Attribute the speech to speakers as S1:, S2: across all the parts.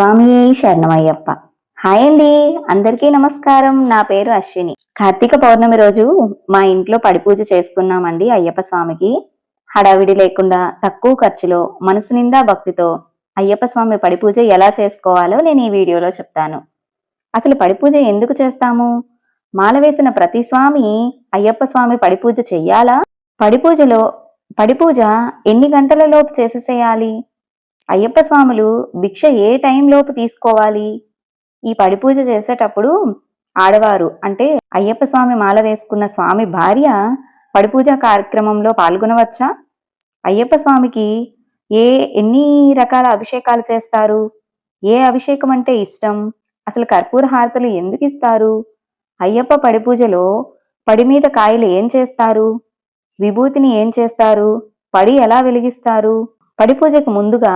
S1: స్వామి శరణమయ్యప్ప. హాయ్ అండి అందరికీ నమస్కారం. నా పేరు అశ్విని. కార్తీక పౌర్ణమి రోజు మా ఇంట్లో పడిపూజ చేసుకున్నామండి అయ్యప్ప స్వామికి. హడావిడి లేకుండా తక్కువ ఖర్చులో మనసు నిండా భక్తితో అయ్యప్ప స్వామి పడిపూజ ఎలా చేసుకోవాలో నేను ఈ వీడియోలో చెప్తాను. అసలు పడిపూజ ఎందుకు చేస్తాము? మాల వేసిన ప్రతి స్వామి అయ్యప్ప స్వామి పడిపూజ చెయ్యాలా? పడిపూజలో పడిపూజ ఎన్ని గంటలలోపు చేసేసేయాలి? అయ్యప్ప స్వాములు భిక్ష ఏ టైంలోపు తీసుకోవాలి? ఈ పడిపూజ చేసేటప్పుడు ఆడవారు అంటే అయ్యప్ప స్వామి మాల వేసుకున్న స్వామి భార్య పడిపూజ కార్యక్రమంలో పాల్గొనవచ్చా? అయ్యప్ప స్వామికి ఏ ఎన్ని రకాల అభిషేకాలు చేస్తారు? ఏ అభిషేకం అంటే ఇష్టం? అసలు కర్పూర హారతలు ఎందుకు ఇస్తారు? అయ్యప్ప పడిపూజలో పడి మీద కాయలు ఏం చేస్తారు? విభూతిని ఏం చేస్తారు? పడి ఎలా వెలిగిస్తారు? పడి పూజకు ముందుగా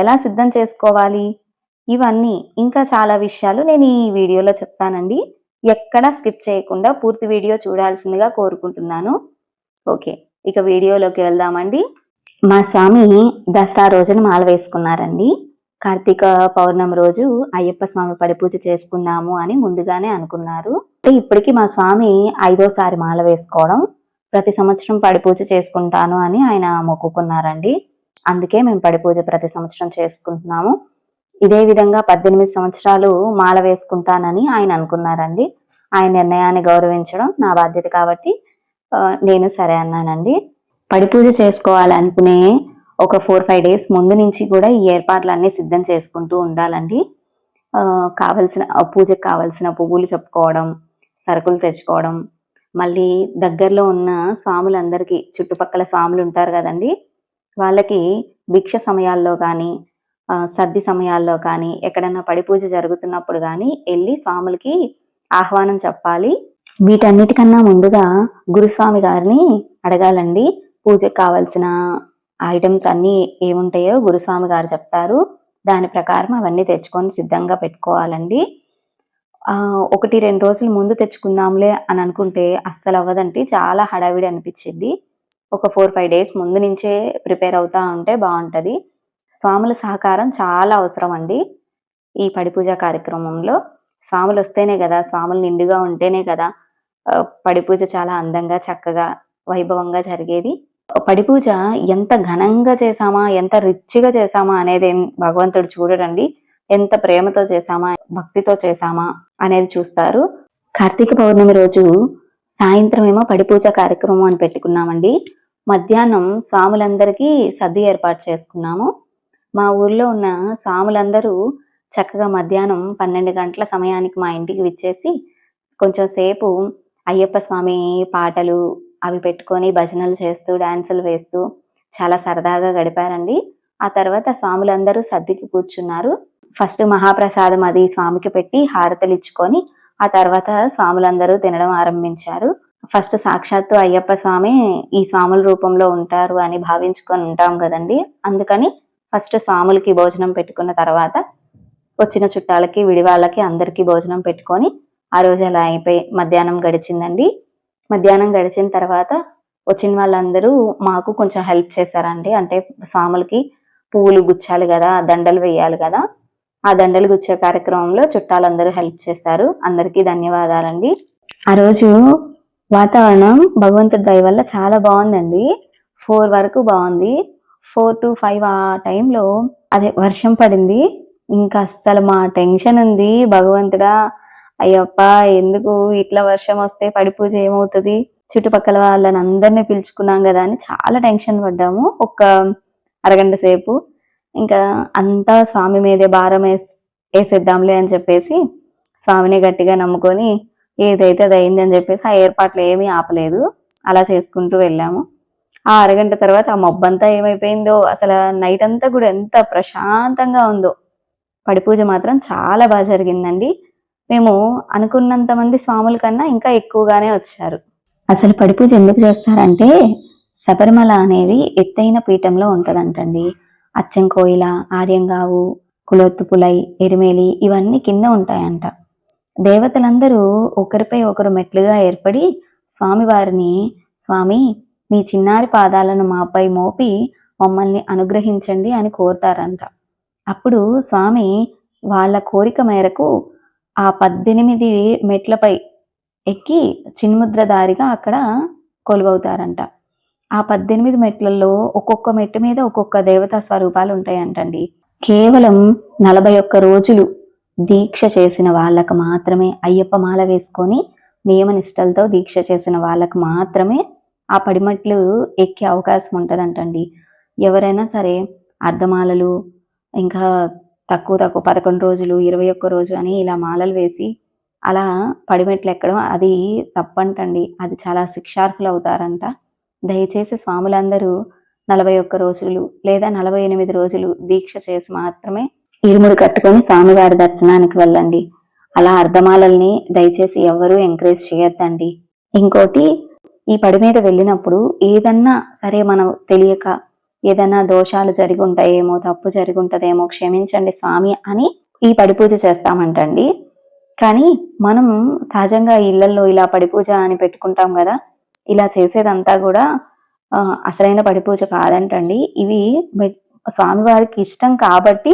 S1: ఎలా సిద్ధం చేసుకోవాలి? ఇవన్నీ ఇంకా చాలా విషయాలు నేను ఈ వీడియోలో చెప్తానండి. ఎక్కడా స్కిప్ చేయకుండా పూర్తి వీడియో చూడాల్సిందిగా కోరుకుంటున్నాను. ఓకే ఇక వీడియోలోకి వెళ్దామండి. మా స్వామి దసరా రోజున మాల వేసుకున్నారండి. కార్తీక పౌర్ణమి రోజు అయ్యప్ప స్వామి పడిపూజ చేసుకుందాము అని ముందుగానే అనుకున్నారు. అంటే ఇప్పటికి మా స్వామి ఐదోసారి మాల వేసుకోవడం ప్రతి సంవత్సరం పడి పూజ చేసుకుంటాను అని ఆయన మొక్కుకున్నారండి. అందుకే మేము పడి పూజ ప్రతి సంవత్సరం చేసుకుంటున్నాము. ఇదే విధంగా పద్దెనిమిది సంవత్సరాలు మాల వేసుకుంటానని ఆయన అనుకున్నారండి. ఆయన నిర్ణయాన్ని గౌరవించడం నా బాధ్యత కాబట్టి నేను సరే అన్నానండి. పడి పూజ చేసుకోవాలనుకునే ఒక ఫోర్ ఫైవ్ డేస్ ముందు నుంచి కూడా ఈ ఏర్పాట్లన్నీ సిద్ధం చేసుకుంటూ ఉండాలండి. కావలసిన పూజకు కావలసిన పువ్వులు చెప్పుకోవడం సరుకులు తెచ్చుకోవడం మళ్ళీ దగ్గరలో ఉన్న స్వాములందరికీ చుట్టుపక్కల స్వాములు ఉంటారు కదండి వాళ్ళకి భిక్ష సమయాల్లో కానీ సర్ది సమయాల్లో కానీ ఎక్కడన్నా పడి పూజ జరుగుతున్నప్పుడు కానీ వెళ్ళి స్వాములకి ఆహ్వానం చెప్పాలి. వీటన్నిటికన్నా ముందుగా గురుస్వామి గారిని అడగాలండి. పూజకు కావాల్సిన ఐటమ్స్ అన్నీ ఏముంటాయో గురుస్వామి గారు చెప్తారు. దాని ప్రకారం అవన్నీ తెచ్చుకొని సిద్ధంగా పెట్టుకోవాలండి. ఒకటి రెండు రోజులు ముందు తెచ్చుకుందాంలే అని అనుకుంటే అస్సలు అవ్వదండి చాలా హడావిడి అనిపించింది. ఒక ఫోర్ ఫైవ్ డేస్ ముందు నుంచే ప్రిపేర్ అవుతా ఉంటే బాగుంటుంది. స్వాముల సహకారం చాలా అవసరం అండి ఈ పడి పూజ కార్యక్రమంలో. స్వాములు వస్తేనే కదా స్వాములు నిండుగా ఉంటేనే కదా పడిపూజ పడి పూజ చాలా అందంగా చక్కగా వైభవంగా జరిగేది. పడి పూజ ఎంత ఘనంగా చేసామా ఎంత రిచ్గా చేసామా అనేది భగవంతుడు చూడడండి. ఎంత ప్రేమతో చేసామా భక్తితో చేసామా అనేది చూస్తారు. కార్తీక పౌర్ణమి రోజు సాయంత్రం ఏమో పడి పూజ కార్యక్రమం అని పెట్టుకున్నామండి. మధ్యాహ్నం స్వాములందరికీ సద్ది ఏర్పాటు చేసుకున్నాము. మా ఊర్లో ఉన్న స్వాములందరూ చక్కగా మధ్యాహ్నం పన్నెండు గంటల సమయానికి మా ఇంటికి విచ్చేసి కొంచెం సేపు అయ్యప్ప స్వామి పాటలు అవి పెట్టుకొని భజనలు చేస్తూ డాన్సులు వేస్తూ చాలా సరదాగా గడిపారండి. ఆ తర్వాత స్వాములందరూ సర్దికి కూర్చున్నారు. ఫస్ట్ మహాప్రసాదం అది స్వామికి పెట్టి హారతలు ఇచ్చుకొని ఆ తర్వాత స్వాములందరూ తినడం ఆరంభించారు. ఫస్ట్ సాక్షాత్తు అయ్యప్ప స్వామి ఈ స్వాముల రూపంలో ఉంటారు అని భావించుకొని ఉంటాం కదండి. అందుకని ఫస్ట్ స్వాములకి భోజనం పెట్టుకున్న తర్వాత వచ్చిన చుట్టాలకి విడివాళ్ళకి అందరికీ భోజనం పెట్టుకొని ఆ రోజు అలా అయిపోయి మధ్యాహ్నం గడిచిందండి? మధ్యాహ్నం గడిచిన తర్వాత వచ్చిన వాళ్ళందరూ మాకు కొంచెం హెల్ప్ చేశారండి. అంటే స్వాములకి పువ్వులు గుచ్చాలి కదా దండలు వేయాలి కదా. ఆ దండలు గుచ్చే కార్యక్రమంలో చుట్టాలందరూ హెల్ప్ చేశారు. అందరికీ ధన్యవాదాలండి. ఆ రోజు వాతావరణం భగవంతుడి దయ వల్ల చాలా బాగుందండి. ఫోర్ వరకు బాగుంది. ఫోర్ టు ఫైవ్ ఆ టైంలో అదే వర్షం పడింది. ఇంకా అస్సలు మా టెన్షన్ ఉంది. భగవంతుడా అయ్యప్ప ఎందుకు ఇట్లా వర్షం వస్తే పడి పూజ ఏమవుతుంది? చుట్టుపక్కల వాళ్ళని అందరినీ పిలుచుకున్నాం కదా అని చాలా టెన్షన్ పడ్డాము. ఒక అరగంట సేపు. ఇంకా అంతా స్వామి మీదే భారం వేస్ వేసేద్దాంలే అని చెప్పేసి స్వామిని గట్టిగా నమ్ముకొని ఏదైతే అది అయింది అని చెప్పేసి ఆ ఏర్పాట్లు ఏమీ ఆపలేదు. అలా చేసుకుంటూ వెళ్ళాము. ఆ అరగంట తర్వాత ఆ మబ్బంతా ఏమైపోయిందో అసలు నైట్ అంతా కూడా ఎంత ప్రశాంతంగా ఉందో. పడిపూజ మాత్రం చాలా బాగా జరిగిందండి. మేము అనుకున్నంత మంది స్వాముల కన్నా ఇంకా ఎక్కువగానే వచ్చారు. అసలు పడిపూజ ఎందుకు చేస్తారంటే శబరిమల అనేది ఎత్తైన పీఠంలో ఉంటదంటండి. అచ్చంకోయిల ఆర్యంగావు కులొత్తుపులై ఎరిమేలి ఇవన్నీ కింద ఉంటాయంట. దేవతలందరూ ఒకరిపై ఒకరు మెట్లుగా ఏర్పడి స్వామివారిని స్వామి మీ చిన్నారి పాదాలను మాపై మోపి మమ్మల్ని అనుగ్రహించండి అని కోరుతారంట. అప్పుడు స్వామి వాళ్ళ కోరిక మేరకు ఆ పద్దెనిమిది మెట్లపై ఎక్కి చిన్ముద్రదారిగా అక్కడ కొలువవుతారంట. ఆ పద్దెనిమిది మెట్లలో ఒక్కొక్క మెట్టు మీద ఒక్కొక్క దేవతా స్వరూపాలు ఉంటాయంటండి. కేవలం నలభై ఒక్క రోజులు దీక్ష చేసిన వాళ్ళకు మాత్రమే అయ్యప్ప మాల వేసుకొని నియమనిష్టలతో దీక్ష చేసిన వాళ్ళకు మాత్రమే ఆ పడిమట్లు ఎక్కే అవకాశం ఉంటుందంటండి. ఎవరైనా సరే అర్ధమాలలు ఇంకా తక్కువ తక్కువ పదకొండు రోజులు ఇరవై ఒక్క రోజు అని ఇలా మాలలు వేసి అలా పడిమెట్లు ఎక్కడం అది తప్పంటండి. అది చాలా శిక్షార్హులు అవుతారంట. దయచేసి స్వాములందరూ నలభై ఒక్క రోజులు లేదా నలభై ఎనిమిది రోజులు దీక్ష చేసి మాత్రమే ఇరుముడు కట్టుకొని స్వామివారి దర్శనానికి వెళ్ళండి. అలా అర్ధమాలల్ని దయచేసి ఎవ్వరూ ఎంకరేజ్ చేయొద్దండి. ఇంకోటి ఈ పడి మీద వెళ్ళినప్పుడు ఏదన్నా సరే మనం తెలియక ఏదైనా దోషాలు జరిగి ఉంటాయేమో తప్పు జరిగి ఉంటదేమో క్షమించండి స్వామి అని ఈ పడి పూజ చేస్తామంటండి. కానీ మనం సహజంగా ఇళ్ళలో ఇలా పడి పూజ అని పెట్టుకుంటాం కదా ఇలా చేసేదంతా కూడా అసలైన పడిపూజ కాదంటండి. ఇవి స్వామివారికి ఇష్టం కాబట్టి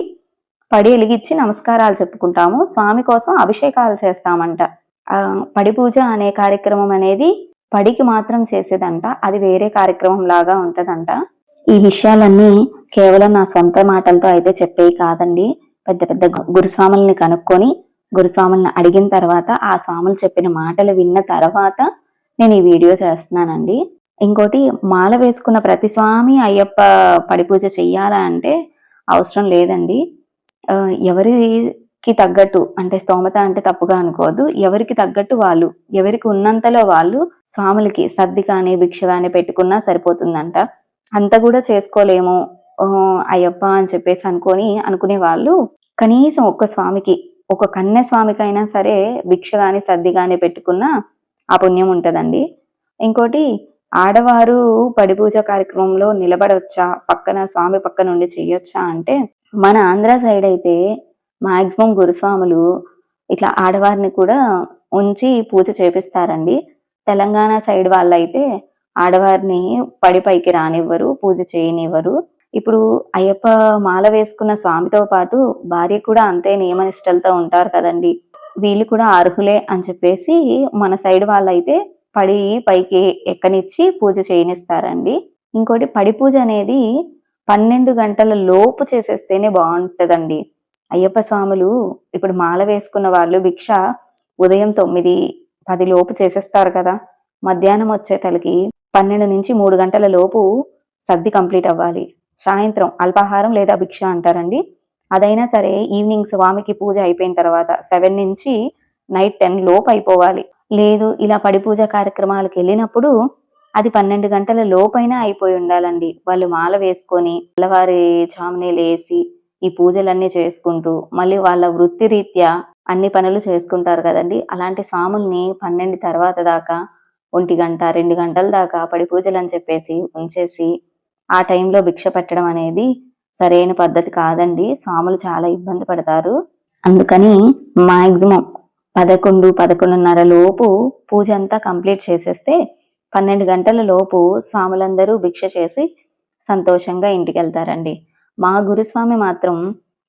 S1: పడి వెలిగించి నమస్కారాలు చెప్పుకుంటాము. స్వామి కోసం అభిషేకాలు చేస్తామంట. పడిపూజ పడి పూజ అనే కార్యక్రమం అనేది పడికి మాత్రం చేసేదంట. అది వేరే కార్యక్రమం లాగా ఉంటదంట. ఈ విషయాలన్నీ కేవలం నా సొంత మాటలతో అయితే చెప్పేవి కాదండి. పెద్ద పెద్ద గురుస్వాములని గురుస్వాముల్ని కనుక్కొని గురుస్వాముల్ని అడిగిన తర్వాత ఆ స్వాములు చెప్పిన మాటలు విన్న తర్వాత నేను ఈ వీడియో చేస్తున్నానండి. ఇంకోటి మాల వేసుకున్న ప్రతి స్వామి అయ్యప్ప పడిపూజ చెయ్యాలా అంటే అవసరం లేదండి. ఎవరికి తగ్గట్టు అంటే స్తోమత అంటే తప్పుగా అనుకోవద్దు. ఎవరికి తగ్గట్టు వాళ్ళు ఎవరికి ఉన్నంతలో వాళ్ళు స్వాములకి సర్ది కానీ భిక్ష కానీ పెట్టుకున్నా సరిపోతుందంట. అంత కూడా చేసుకోలేము అయ్యప్ప అని చెప్పేసి అనుకొని అనుకునే వాళ్ళు కనీసం ఒక్క స్వామికి ఒక కన్య స్వామికైనా సరే భిక్ష కానీ సర్ది కానీ పెట్టుకున్నా ఆ పుణ్యం ఉంటుందండి. ఇంకోటి ఆడవారు పడి పూజ కార్యక్రమంలో నిలబడవచ్చా పక్కన స్వామి పక్కన నుండి చేయొచ్చా అంటే మన ఆంధ్ర సైడ్ అయితే మాక్సిమం గురుస్వాములు ఇట్లా ఆడవారిని కూడా ఉంచి పూజ చేపిస్తారండి. తెలంగాణ సైడ్ వాళ్ళైతే ఆడవారిని పడి పైకి రానివ్వరు పూజ చేయనివ్వరు. ఇప్పుడు అయ్యప్ప మాల వేసుకున్న స్వామితో పాటు భార్య కూడా అంతే నియమనిష్టలతో ఉంటారు కదండి. వీళ్ళు కూడా అర్హులే అని చెప్పేసి మన సైడ్ వాళ్ళైతే పడి పైకి ఎక్కనిచ్చి పూజ చేయనిస్తారండి. ఇంకోటి పడి పూజ అనేది పన్నెండు గంటల లోపు చేసేస్తేనే బాగుంటుందండి. అయ్యప్ప స్వాములు ఇప్పుడు మాల వేసుకున్న వాళ్ళు భిక్ష ఉదయం తొమ్మిది పది లోపు చేసేస్తారు కదా. మధ్యాహ్నం వచ్చే తలకి పన్నెండు నుంచి మూడు గంటల లోపు సర్ది కంప్లీట్ అవ్వాలి. సాయంత్రం అల్పాహారం లేదా భిక్ష అంటారండి. అదైనా సరే ఈవినింగ్ స్వామికి పూజ అయిపోయిన తర్వాత సెవెన్ నుంచి నైట్ టెన్ లోపు అయిపోవాలి. లేదు ఇలా పడి పూజ కార్యక్రమాలకు వెళ్ళినప్పుడు అది పన్నెండు గంటల లోపైన అయిపోయి ఉండాలండి. వాళ్ళు మాల వేసుకొని తెల్లవారి జామునే లేసి ఈ పూజలన్నీ చేసుకుంటూ మళ్ళీ వాళ్ళ వృత్తి రీత్యా అన్ని పనులు చేసుకుంటారు కదండి. అలాంటి స్వాముల్ని పన్నెండు తర్వాత దాకా ఒంటి గంట రెండు గంటల దాకా పడి పూజలు అని చెప్పేసి ఉంచేసి ఆ టైంలో భిక్ష పెట్టడం అనేది సరైన పద్ధతి కాదండి. స్వాములు చాలా ఇబ్బంది పడతారు. అందుకని మాక్సిమం పదకొండు పదకొండున్నర లోపు పూజ అంతా కంప్లీట్ చేసేస్తే పన్నెండు గంటల లోపు స్వాములందరూ భిక్ష చేసి సంతోషంగా ఇంటికి వెళ్తారండి మా గురుస్వామి మాత్రం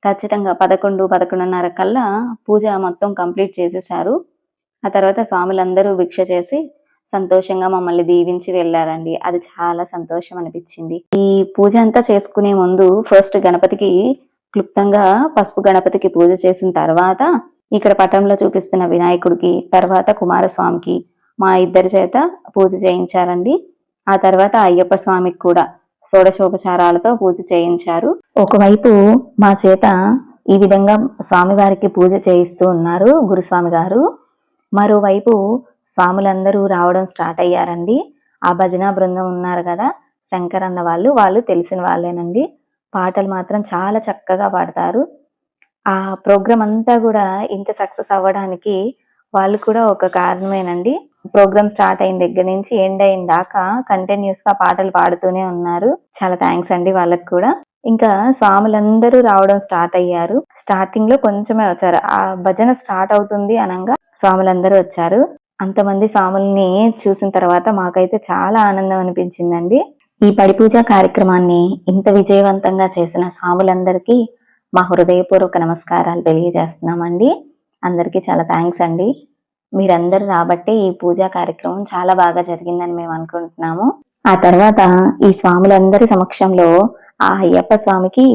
S1: ఖచ్చితంగా పదకొండు పదకొండున్నర కల్లా పూజ మొత్తం కంప్లీట్ చేసేసారు ఆ తర్వాత స్వాములందరూ భిక్ష చేసి సంతోషంగా మమ్మల్ని దీవించి వెళ్ళారండి. అది చాలా సంతోషం అనిపించింది. ఈ పూజ అంతా చేసుకునే ముందు ఫస్ట్ గణపతికి క్లుప్తంగా పసుపు గణపతికి పూజ చేసిన తర్వాత ఇక్కడ పటంలో చూపిస్తున్న వినాయకుడికి తర్వాత కుమారస్వామికి మా ఇద్దరి చేత పూజ చేయించారండి. ఆ తర్వాత అయ్యప్ప స్వామికి కూడా షోడశోపచారాలతో పూజ చేయించారు. ఒకవైపు మా చేత ఈ విధంగా స్వామివారికి పూజ చేయిస్తూ ఉన్నారు గురుస్వామి గారు. మరోవైపు స్వాములందరూ రావడం స్టార్ట్ అయ్యారండి. ఆ భజన బృందం ఉన్నారు కదా శంకర్ అన్న వాళ్ళు వాళ్ళు తెలిసిన వాళ్ళేనండి. పాటలు మాత్రం చాలా చక్కగా పాడతారు. ఆ ప్రోగ్రామ్ అంతా కూడా ఇంత సక్సెస్ అవ్వడానికి వాళ్ళు కూడా ఒక కారణమేనండి. ప్రోగ్రామ్ స్టార్ట్ అయిన దగ్గర నుంచి ఎండ్ అయిన దాకా కంటిన్యూస్గా పాటలు పాడుతూనే ఉన్నారు. చాలా థ్యాంక్స్ అండి వాళ్ళకి కూడా. ఇంకా స్వాములందరూ రావడం స్టార్ట్ అయ్యారు. స్టార్టింగ్లో కొంచెమే వచ్చారు. ఆ భజన స్టార్ట్ అవుతుంది అనగా స్వాములందరూ వచ్చారు. అంతమంది స్వాముల్ని చూసిన తర్వాత మాకైతే చాలా ఆనందం అనిపించిందండి. ఈ పడి పూజ కార్యక్రమాన్ని ఇంత విజయవంతంగా చేసిన స్వాములందరికీ మా హృదయపూర్వక నమస్కారాలు తెలియజేస్తున్నామండి. అందరికీ చాలా థ్యాంక్స్ అండి. మీరందరూ రాబట్టి ఈ పూజా కార్యక్రమం చాలా బాగా జరిగిందని మేము అనుకుంటున్నాము. ఆ తర్వాత ఈ స్వాములందరి సమక్షంలో ఆ అయ్యప్ప స్వామికి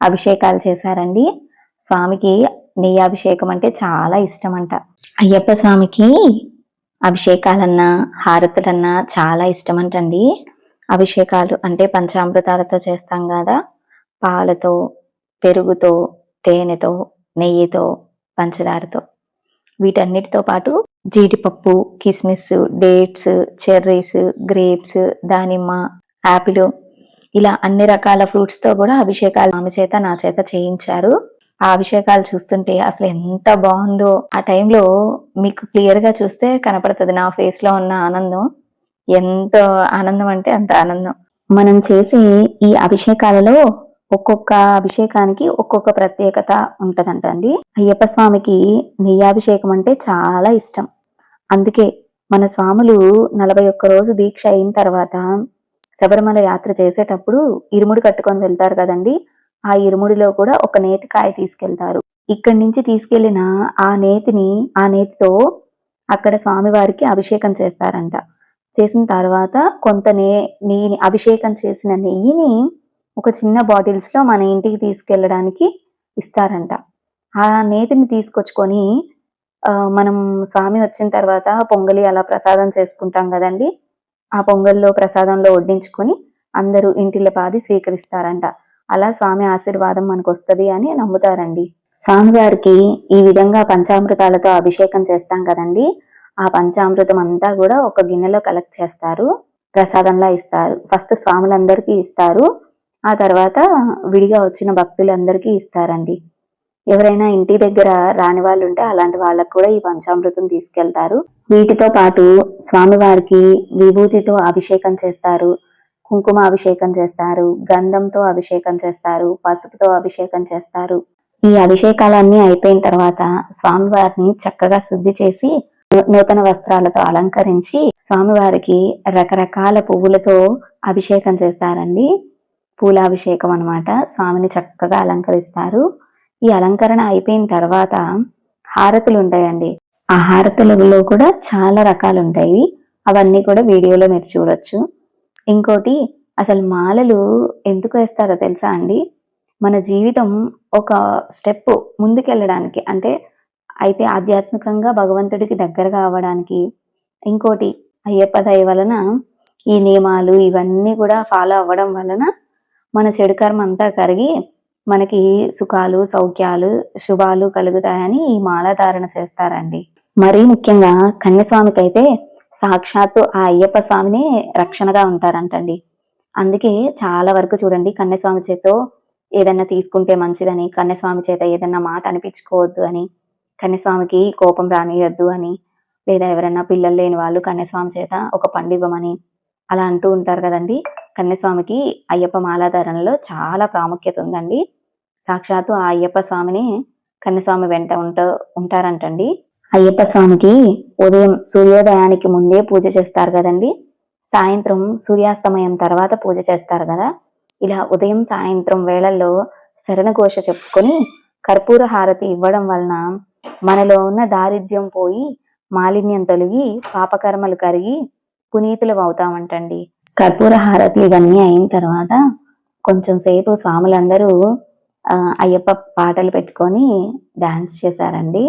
S1: అభిషేకాలు చేశారండి. స్వామికి నెయ్యాభిషేకం అంటే చాలా ఇష్టం అంట అయ్యప్ప స్వామికి అభిషేకాలన్నా హారతులన్నా చాలా ఇష్టం అంటండి అభిషేకాలు అంటే పంచామృతాలతో చేస్తాం కదా. పాలతో పెరుగుతో తేనెతో నెయ్యితో పంచదారతో. వీటన్నిటితో పాటు జీడిపప్పు కిస్మిస్ డేట్స్ చెర్రీస్ గ్రేప్స్ దానిమ్మ యాపిల్ ఇలా అన్ని రకాల ఫ్రూట్స్తో కూడా అభిషేకాలు ఆమె చేత నా చేత చేయించారు. ఆ అభిషేకాలు చూస్తుంటే అసలు ఎంత బాగుందో. ఆ టైంలో మీకు క్లియర్గా చూస్తే కనపడుతుంది నా ఫేస్లో ఉన్న ఆనందం. ఎంత ఆనందం అంటే అంత ఆనందం. మనం చేసే ఈ అభిషేకాలలో ఒక్కొక్క అభిషేకానికి ఒక్కొక్క ప్రత్యేకత ఉంటదంట అండి. అయ్యప్ప స్వామికి నెయ్యాభిషేకం అంటే చాలా ఇష్టం. అందుకే మన స్వాములు నలభై ఒక్క రోజు దీక్ష అయిన తర్వాత శబరిమల యాత్ర చేసేటప్పుడు ఇరుముడి కట్టుకొని వెళ్తారు కదండి. ఆ ఇరుముడిలో కూడా ఒక నేతికాయ తీసుకెళ్తారు. ఇక్కడి నుంచి తీసుకెళ్ళిన ఆ నేతిని ఆ నేతితో అక్కడ స్వామివారికి అభిషేకం చేస్తారంట. చేసిన తర్వాత కొంత నే నెయ్యిని అభిషేకం చేసిన నెయ్యిని ఒక చిన్న బాటిల్స్లో మన ఇంటికి తీసుకెళ్ళడానికి ఇస్తారంట. ఆ నేతిని తీసుకొచ్చుకొని మనం స్వామి వచ్చిన తర్వాత పొంగలి అలా ప్రసాదం చేసుకుంటాం కదండి. ఆ పొంగల్లో ప్రసాదంలో వడ్డించుకొని అందరూ ఇంటిలో పాది స్వీకరిస్తారంట. అలా స్వామి ఆశీర్వాదం మనకు వస్తుంది అని నమ్ముతారండి. స్వామివారికి ఈ విధంగా పంచామృతాలతో అభిషేకం చేస్తాం కదండి. ఆ పంచామృతం అంతా కూడా ఒక గిన్నెలో కలెక్ట్ చేస్తారు. ప్రసాదంలా ఇస్తారు. ఫస్ట్ స్వాములందరికీ ఇస్తారు. ఆ తర్వాత విడిగా వచ్చిన భక్తులందరికీ ఇస్తారండి. ఎవరైనా ఇంటి దగ్గర రాని వాళ్ళు ఉంటే అలాంటి వాళ్ళకు కూడా ఈ పంచామృతం తీసుకెళ్తారు. వీటితో పాటు స్వామివారికి విభూతితో అభిషేకం చేస్తారు. కుంకుమ అభిషేకం చేస్తారు. గంధంతో అభిషేకం చేస్తారు. పసుపుతో అభిషేకం చేస్తారు. ఈ అభిషేకాలన్నీ అయిపోయిన తర్వాత స్వామివారిని చక్కగా శుద్ధి చేసి నూ- నూతన వస్త్రాలతో అలంకరించి స్వామివారికి రకరకాల పువ్వులతో అభిషేకం చేస్తారండి. పూలాభిషేకం అనమాట స్వామిని చక్కగా అలంకరిస్తారు. ఈ అలంకరణ అయిపోయిన తర్వాత హారతులు ఉంటాయండి. ఆ హారతులలో కూడా చాలా రకాలు ఉంటాయి అవన్నీ కూడా వీడియోలో మీరు చూడొచ్చు. ఇంకోటి అసలు మాలలు ఎందుకు వేస్తారో తెలుసా అండి? మన జీవితం ఒక స్టెప్ ముందుకెళ్ళడానికి అంటే అయితే ఆధ్యాత్మికంగా భగవంతుడికి దగ్గరగా అవ్వడానికి ఇంకోటి అయ్యప్ప దయ వలన ఈ నియమాలు ఇవన్నీ కూడా ఫాలో అవ్వడం వలన మన చెడు కర్మ అంతా కరిగి మనకి సుఖాలు సౌఖ్యాలు శుభాలు కలుగుతాయని ఈ మాలాధారణ చేస్తారండి. మరీ ముఖ్యంగా కన్యస్వామికి అయితే సాక్షాత్తు ఆ అయ్యప్ప స్వామినే రక్షణగా ఉంటారంటండి. అందుకే చాలా వరకు చూడండి కన్యస్వామి చేతో ఏదన్నా తీసుకుంటే మంచిదని కన్యస్వామి చేత ఏదన్నా మాట అనిపించుకోవద్దు అని కన్యస్వామికి కోపం రానియద్దు అని లేదా ఎవరైనా పిల్లలు లేని వాళ్ళు కన్యస్వామి చేత ఒక పండు ఇవ్వమని అలా అంటూ ఉంటారు కదండి. కన్యస్వామికి అయ్యప్ప మాలాధారణలో చాలా ప్రాముఖ్యత ఉందండి. సాక్షాత్తు ఆ అయ్యప్ప స్వామిని కన్యస్వామి వెంట ఉంట ఉంటారంటండి. అయ్యప్ప స్వామికి ఉదయం సూర్యోదయానికి ముందే పూజ చేస్తారు కదండి. సాయంత్రం సూర్యాస్తమయం తర్వాత పూజ చేస్తారు కదా. ఇలా ఉదయం సాయంత్రం వేళల్లో శరణఘోష చెప్పుకొని కర్పూర హారతి ఇవ్వడం వలన మనలో ఉన్న దారిద్ర్యం పోయి మాలిన్యం తొలగి పాపకర్మలు కరిగి పునీతులు అవుతామంటండి. కర్పూర హారతులు ఇవన్నీ అయిన తర్వాత కొంచెం సేపు స్వాములందరూ అయ్యప్ప పాటలు పెట్టుకొని డాన్స్ చేశారండి.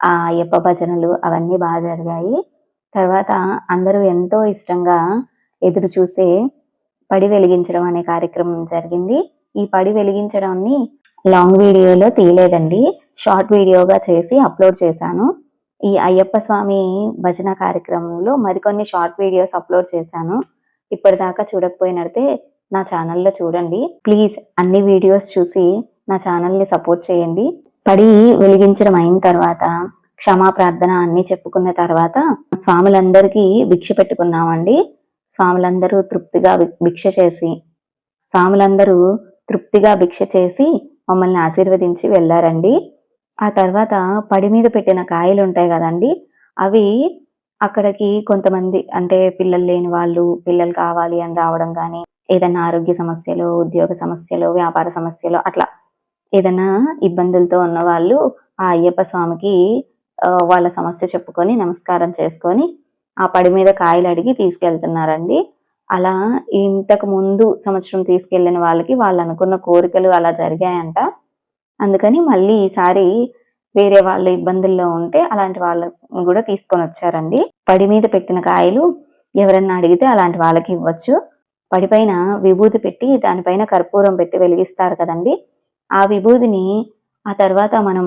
S1: ఆ అయ్యప్ప భజనలు అవన్నీ బాగా జరిగాయి. తర్వాత అందరూ ఎంతో ఇష్టంగా ఎదురు చూసే పడి వెలిగించడం అనే కార్యక్రమం జరిగింది. ఈ పడి వెలిగించడాన్ని లాంగ్ వీడియోలో తీయలేదండి. షార్ట్ వీడియోగా చేసి అప్లోడ్ చేశాను. ఈ అయ్యప్ప స్వామి భజన కార్యక్రమంలో మరికొన్ని షార్ట్ వీడియోస్ అప్లోడ్ చేశాను. ఇప్పటిదాకా చూడకపోయినడితే నా ఛానల్లో చూడండి. ప్లీజ్ అన్ని వీడియోస్ చూసి నా ఛానల్ని సపోర్ట్ చేయండి. పడి వెలిగించడం అయిన తర్వాత క్షమా ప్రార్థన అన్ని చెప్పుకున్న తర్వాత స్వాములందరికీ భిక్ష పెట్టుకున్నామండి. స్వాములందరూ తృప్తిగా భిక్ష చేసి స్వాములందరూ తృప్తిగా భిక్ష చేసి మమ్మల్ని ఆశీర్వదించి వెళ్ళారండి. ఆ తర్వాత పడి మీద పెట్టిన కాయలు ఉంటాయి కదండి అవి అక్కడికి కొంతమంది అంటే పిల్లలు లేని వాళ్ళు పిల్లలు కావాలి అని రావడం కానీ ఏదైనా ఆరోగ్య సమస్యలు ఉద్యోగ సమస్యలు వ్యాపార సమస్యలు అట్లా ఏదైనా ఇబ్బందులతో ఉన్న వాళ్ళు ఆ అయ్యప్ప స్వామికి వాళ్ళ సమస్య చెప్పుకొని నమస్కారం చేసుకొని ఆ పడి మీద కాయలు అడిగి తీసుకెళ్తున్నారండి. అలా ఇంతకు ముందు సంవత్సరం తీసుకెళ్ళిన వాళ్ళకి వాళ్ళు అనుకున్న కోరికలు అలా జరిగాయంట. అందుకని మళ్ళీ ఈసారి వేరే వాళ్ళ ఇబ్బందుల్లో ఉంటే అలాంటి వాళ్ళని కూడా తీసుకొని వచ్చారండి. పడి మీద పెట్టిన కాయలు ఎవరన్నా అడిగితే అలాంటి వాళ్ళకి ఇవ్వచ్చు. పడిపైన విభూతి పెట్టి దానిపైన కర్పూరం పెట్టి వెలిగిస్తారు కదండి. ఆ విభూతిని ఆ తర్వాత మనం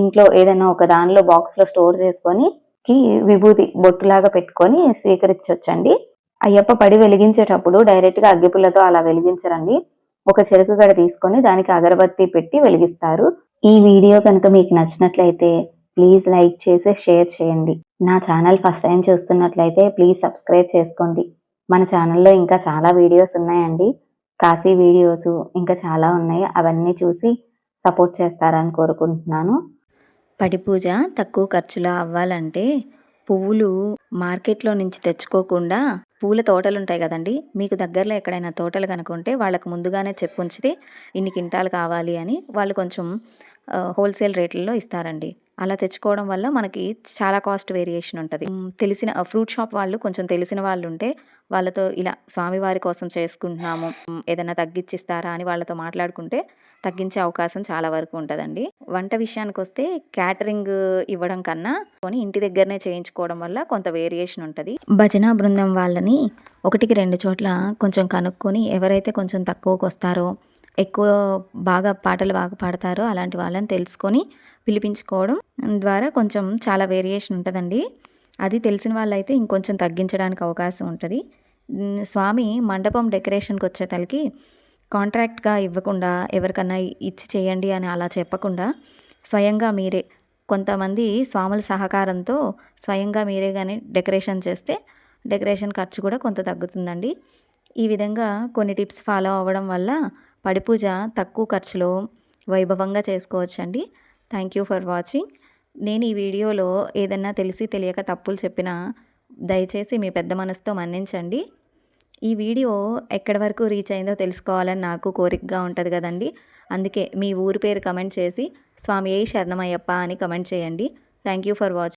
S1: ఇంట్లో ఏదైనా ఒక దానిలో బాక్స్లో స్టోర్ చేసుకొని కి విభూతి బొట్టులాగా పెట్టుకొని స్వీకరించవచ్చండి అయ్యప్ప పడి వెలిగించేటప్పుడు డైరెక్ట్గా అగ్గిపుల్లతో అలా వెలిగించరండి. ఒక చెరుకు గడ తీసుకొని దానికి అగరబత్తి పెట్టి వెలిగిస్తారు. ఈ వీడియో కనుక మీకు నచ్చినట్లయితే ప్లీజ్ లైక్ చేసి షేర్ చేయండి. నా ఛానల్ ఫస్ట్ టైం చూస్తున్నట్లయితే ప్లీజ్ సబ్స్క్రైబ్ చేసుకోండి. మన ఛానల్లో ఇంకా చాలా వీడియోస్ ఉన్నాయండి. కాశీ వీడియోస్ ఇంకా చాలా ఉన్నాయి. అవన్నీ చూసి సపోర్ట్ చేస్తారని కోరుకుంటున్నాను. పడి పూజ తక్కువ ఖర్చులో అవ్వాలంటే పువ్వులు మార్కెట్లో నుంచి తెచ్చుకోకుండా పూల తోటలు ఉంటాయి కదండి. మీకు దగ్గరలో ఎక్కడైనా తోటలు కనుకుంటే వాళ్ళకు ముందుగానే చెప్పుంచితే ఇన్ని కింటాలు కావాలి అని వాళ్ళు కొంచెం హోల్సేల్ రేట్లలో ఇస్తారండి. అలా తెచ్చుకోవడం వల్ల మనకి చాలా కాస్ట్ వేరియేషన్ ఉంటుంది. తెలిసిన ఫ్రూట్ షాప్ వాళ్ళు కొంచెం తెలిసిన వాళ్ళు ఉంటే వాళ్ళతో ఇలా స్వామివారి కోసం చేసుకుంటున్నాము ఏదైనా తగ్గించిస్తారా అని వాళ్ళతో మాట్లాడుకుంటే తగ్గించే అవకాశం చాలా వరకు ఉంటుందండి. వంట విషయానికి వస్తే క్యాటరింగ్ ఇవ్వడం కన్నా కొని ఇంటి దగ్గరనే చేయించుకోవడం వల్ల కొంత వేరియేషన్ ఉంటుంది. భజన బృందం వాళ్ళని ఒకటికి రెండు చోట్ల కొంచెం కనుక్కొని ఎవరైతే కొంచెం తక్కువకు వస్తారో ఎక్కువ బాగా పాటలు బాగా పాడతారో అలాంటి వాళ్ళని తెలుసుకొని పిలిపించుకోవడం ద్వారా కొంచెం చాలా వేరియేషన్ ఉంటుందండి. అది తెలిసిన వాళ్ళైతే ఇంకొంచెం తగ్గించడానికి అవకాశం ఉంటుంది. స్వామి మండపం డెకరేషన్కి వచ్చే తలకి కాంట్రాక్ట్గా ఇవ్వకుండా ఎవరికన్నా ఇచ్చి చేయండి అని అలా చెప్పకుండా స్వయంగా మీరే కొంతమంది స్వాముల సహకారంతో స్వయంగా మీరే కానీ డెకరేషన్ చేస్తే డెకరేషన్ ఖర్చు కూడా కొంత తగ్గుతుందండి. ఈ విధంగా కొన్ని టిప్స్ ఫాలో అవ్వడం వల్ల పడిపూజ తక్కువ ఖర్చులో వైభవంగా చేసుకోవచ్చండి. థ్యాంక్ యూ ఫర్ వాచింగ్ నేను ఈ వీడియోలో ఏదన్నా తెలిసి తెలియక తప్పులు చెప్పినా దయచేసి మీ పెద్ద మనసుతో మన్నించండి. ఈ వీడియో ఎక్కడి వరకు రీచ్ అయిందో తెలుసుకోవాలని నాకు కోరికగా ఉంటుంది కదండి. అందుకే మీ ఊరి పేరు కమెంట్ చేసి స్వామి ఏ శరణమయ్యప్ప అని కమెంట్ చేయండి. Thank you for watching